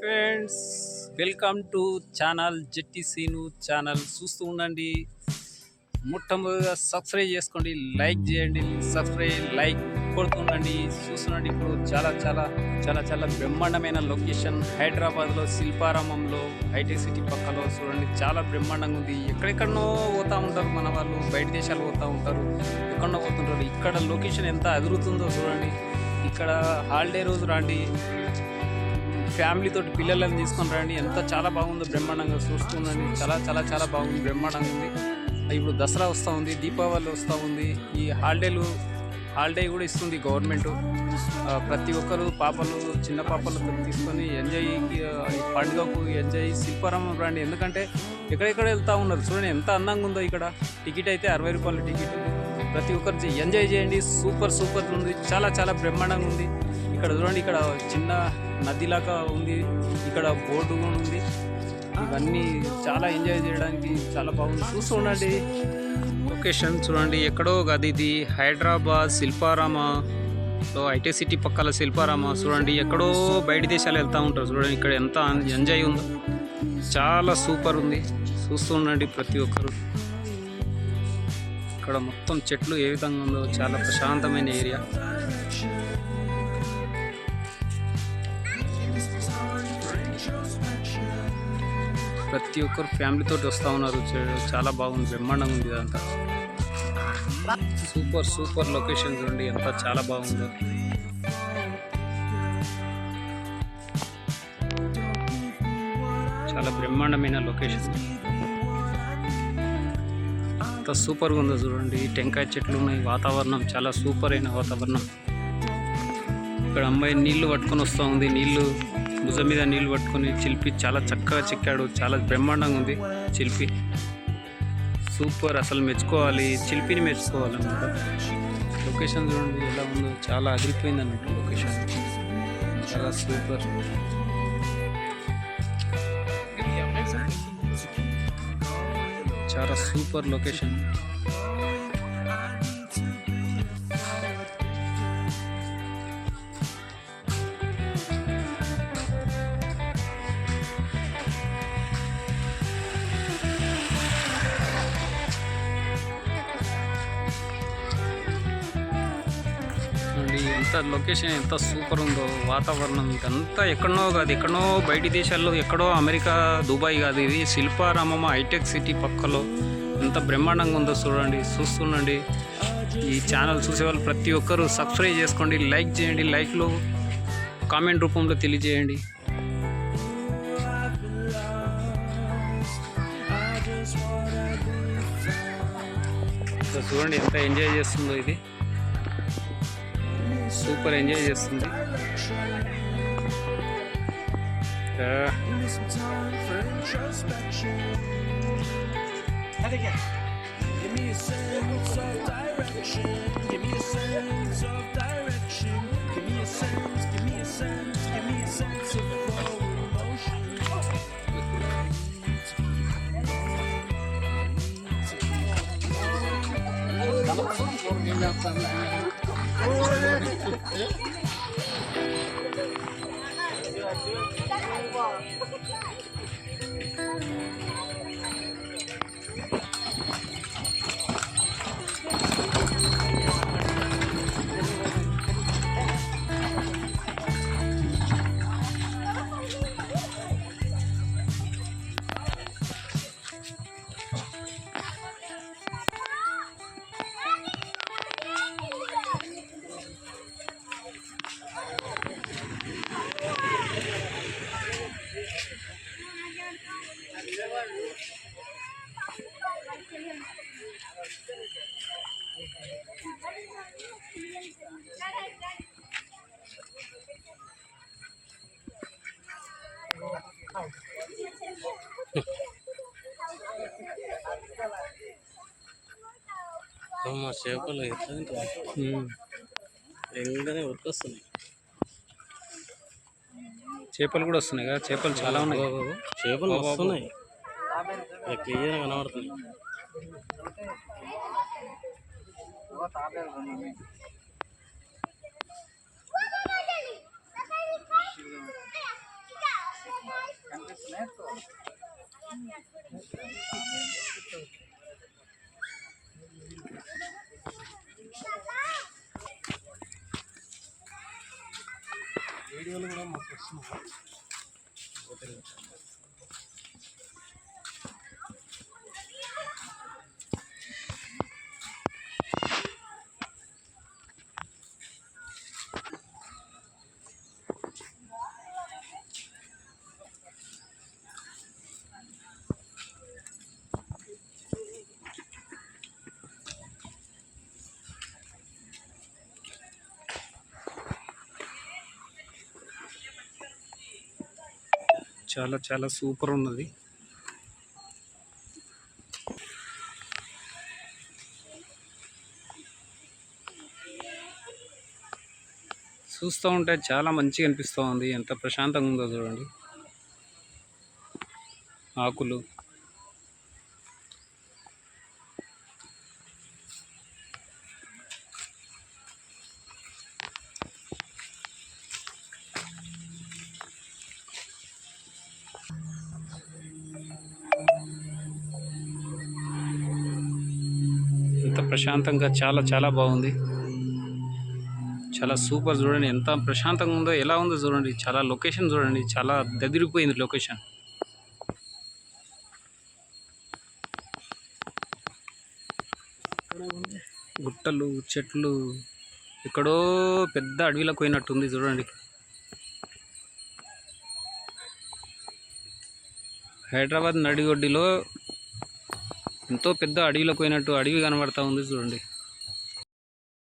Friends. Welcome to channel Jetti Seenu channel. చూస్తూ ఉండండి. మొట్టమొదటిగా సబ్స్క్రైబ్ చేసుకోండి. లైక్ చేయండి. సబ్స్క్రైబ్ లైక్ కొడుతుండండి చూస్తుండండి ఇప్పుడు చాలా చాలా చాలా చాలా బ్రహ్మాండమైన లొకేషన్. హైదరాబాద్లో శిల్పారామంలో హైటెక్ సిటీ పక్కలో చూడండి. చాలా బ్రహ్మాండంగా ఉంది. ఎక్కడెక్కడనో పోతూ ఉంటారు మన వాళ్ళు. బయట దేశాలు పోతూ ఉంటారు. ఎక్కడో పోతుంటారు. ఇక్కడ లొకేషన్ ఎంత అదురుతుందో చూడండి. ఇక్కడ హాలిడే రోజు రండి. ఫ్యామిలీ తోటి పిల్లలను తీసుకొని రండి. ఎంత చాలా బాగుందో బ్రహ్మాండంగా చూస్తుందండి చాలా చాలా చాలా బాగుంది బ్రహ్మాండంగా ఉంది. ఇప్పుడు దసరా వస్తూ ఉంది దీపావళి వస్తూ ఉంది. ఈ హాలిడేలు హాలిడే కూడా ఇస్తుంది గవర్నమెంట్ ప్రతి ఒక్కరు పాపలు చిన్న పాపలు తీసుకొని ఎంజాయ్ పండుగకు ఎంజాయ్ శిల్పారామం రండి. ఎందుకంటే ఎక్కడెక్కడ వెళ్తూ ఉన్నారు చూడండి ఎంత అందంగా ఉందో ఇక్కడ. టికెట్ అయితే అరవై రూపాయల టికెట్. ప్రతి ఒక్కరు ఎంజాయ్ చేయండి. సూపర్ సూపర్ ఉంది. చాలా చాలా బ్రహ్మాండంగా ఉంది. ఇక్కడ చూడండి ఇక్కడ చిన్న నదిలాగా ఉంది. ఇక్కడ బోర్డు కూడా ఉంది. ఇవన్నీ చాలా ఎంజాయ్ చేయడానికి చాలా బాగుంది. చూస్తూ ఉండండి. లొకేషన్ చూడండి ఎక్కడో కాదు ఇది. హైదరాబాద్ శిల్పారామలో ఐటీ సిటీ పక్కల శిల్పారామ చూడండి. ఎక్కడో బయట దేశాలు వెళ్తూ ఉంటారు చూడండి ఇక్కడ ఎంత ఎంజాయ్ ఉందో. చాలా సూపర్ ఉంది. చూస్తూ ఉండండి ప్రతి ఒక్కరు. ఇక్కడ మొత్తం చెట్లు ఏ విధంగా ఉందో చాలా ప్రశాంతమైన ఏరియా. ప్రతి ఒక్కరు ఫ్యామిలీతో వస్తూ ఉన్నారు. చాలా బాగుంది. బ్రహ్మాండంగా ఉంది ఇదంతా. సూపర్ సూపర్ లొకేషన్ చూడండి. ఎంత చాలా బాగుందో. చాలా బ్రహ్మాండమైన లొకేషన్ ఎంత సూపర్గా ఉందో చూడండి. టెంకాయ చెట్లు ఉన్నాయి. వాతావరణం చాలా సూపర్ అయిన వాతావరణం. ఇక్కడ అమ్మాయి నీళ్ళు పట్టుకొని వస్తూ ఉంది. నీళ్ళు భుజం మీద నీళ్ళు పట్టుకొని చిలిపి చాలా చక్కగా చెక్కాడు. చాలా బ్రహ్మాండంగా ఉంది చిలిపి సూపర్ అసలు మెచ్చుకోవాలి. చిలిపిని మెచ్చుకోవాలి అన్నమాట లొకేషన్ చూడండి ఎలా ఉందో చాలా అదిరిపోయింది అన్నట్టు లొకేషన్ చాలా సూపర్. చాలా సూపర్ లొకేషన్ ఎంత లొకేషన్ ఎంత సూపర్ ఉందో వాతావరణం ఇదంతా ఎక్కడనో కాదు ఎక్కడో బయటి దేశాల్లో ఎక్కడో అమెరికా దుబాయ్ కాదు ఇది శిల్పారామం హైటెక్ సిటీ పక్కలో. ఎంత బ్రహ్మాండంగా ఉందో చూడండి చూస్తుండండి. ఈ ఛానల్ చూసేవాళ్ళు ప్రతి ఒక్కరూ సబ్స్క్రైబ్ చేసుకోండి లైక్ చేయండి లైక్లో కామెంట్ రూపంలో తెలియజేయండి. చూడండి ఎంత ఎంజాయ్ చేస్తుందో ఇది. సూపర్ ఎంజాయ్ చేస్తుంది ఆ, Give Thank you. చేపలు ఎట్లా. ఎండనే ఉరికొస్తున్నాయి. చేపలు కూడా వస్తున్నాయి కదా చేపలు చాలా ఉన్నాయి. చేపలు వస్తున్నాయి. క్లియర్ కనబడుతుంది చాలా చాలా సూపర్ ఉన్నది. చూస్తూ ఉంటే చాలా మంచిగా అనిపిస్తూ ఉంది. ఎంత ప్రశాంతంగా ఉందో చూడండి. ఆకులు. ప్రశాంతంగా చాలా చాలా బాగుంది. చాలా సూపర్ చూడండి. ఎంత ప్రశాంతంగా ఉందో ఎలా ఉందో చూడండి. చాలా లొకేషన్ చూడండి. చాలా దదిరిపోయింది లొకేషన్. గుట్టలు చెట్లు ఎక్కడో పెద్ద అడవిలోకి పోయినట్టుంది చూడండి. హైదరాబాద్ నడిగొడ్డిలో ఎంతో పెద్ద అడవిలోకి పోయినట్టు అడవి కనబడతా ఉంది చూడండి.